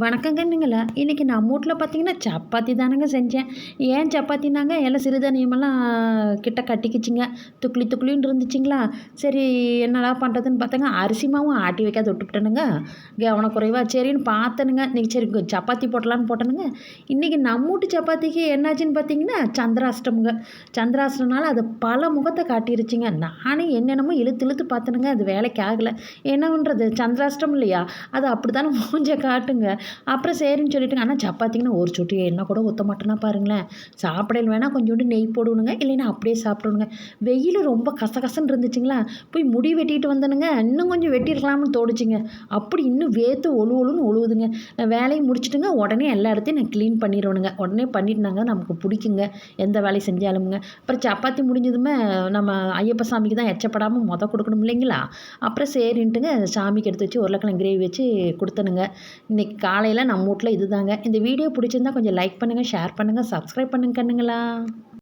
வணக்கங்கன்னுங்களா. இன்றைக்கி நம்ம வீட்டில் பார்த்தீங்கன்னா சப்பாத்தி தானங்க செஞ்சேன். ஏன் சப்பாத்தினாங்க? எல்லாம் சிறுதானியமெல்லாம் கிட்ட கட்டிக்கிச்சிங்க. துக்ளி துக்குளின்னு இருந்துச்சுங்களா? சரி என்னடா பண்ணுறதுன்னு பார்த்தாங்க அரிசி மாவும் ஆட்டி வைக்காத விட்டுவிட்டேனுங்க கவனக்குறைவா சரின்னு பார்த்தனுங்க இன்றைக்கி சரி சப்பாத்தி போட்டலான்னு போட்டேனுங்க. இன்றைக்கி நம்ம வீட்டு சப்பாத்திக்கு என்னாச்சுன்னு பார்த்தீங்கன்னா சந்திராஷ்டமுங்க. சந்திராஷ்டம்னால அது பல முகத்தை காட்டிருச்சுங்க. நானே என்னென்னமோ இழுத்து இழுத்து பார்த்தனுங்க அது வேலைக்கு ஆகலை. என்ன பண்ணுறது சந்திராஷ்டம் இல்லையா? அது அப்படி தானே மூஞ்ச காட்டுங்க. அப்புறம் சரின்னு சொல்லிட்டு ஆனால் சப்பாத்திங்கன்னா ஒரு சொட்டு எண்ணெய் கூட ஊற்ற மாட்டேன்னா பாருங்களேன். சாப்பிடல வேணால் கொஞ்சோண்டு நெய் போடுவணுங்க இல்லைன்னா அப்படியே சாப்பிடணுங்க. வெயில் ரொம்ப கசகசன்னு இருந்துச்சுங்களா? போய் முடி வெட்டிட்டு வந்தனுங்க. இன்னும் கொஞ்சம் வெட்டியிருக்கலாம்னு தோணுச்சுங்க. அப்படி இன்னும் வேத்து ஒழு ஒழுன்னு ஒழுவுதுங்க. நான் வேலையை முடிச்சுட்டுங்க உடனே எல்லா இடத்தையும் நான் க்ளீன் பண்ணிடுவேனுங்க. உடனே பண்ணிட்டுனாங்க நமக்கு பிடிக்குங்க. எந்த வேலையை செஞ்சாலுமுங்க. அப்புறம் சப்பாத்தி முடிஞ்சதுமே நம்ம ஐயப்ப சாமிக்கு தான் எச்சப்படாமல் மொதல் கொடுக்கணும் இல்லைங்களா? அப்புறம் சரின்ட்டுங்க சாமிக்கு எடுத்து வச்சு உருளைக்கிழங்கு கிரேவி வச்சு கொடுத்தனுங்க. இன்றைக்கி காலையில் நம்ம வீட்டில் இதுதாங்க. இந்த வீடியோ பிடிச்சிருந்தா கொஞ்சம் லைக் பண்ணுங்கள் ஷேர் பண்ணுங்கள் சப்ஸ்கிரைப் பண்ணுங்க கண்ணுங்களா?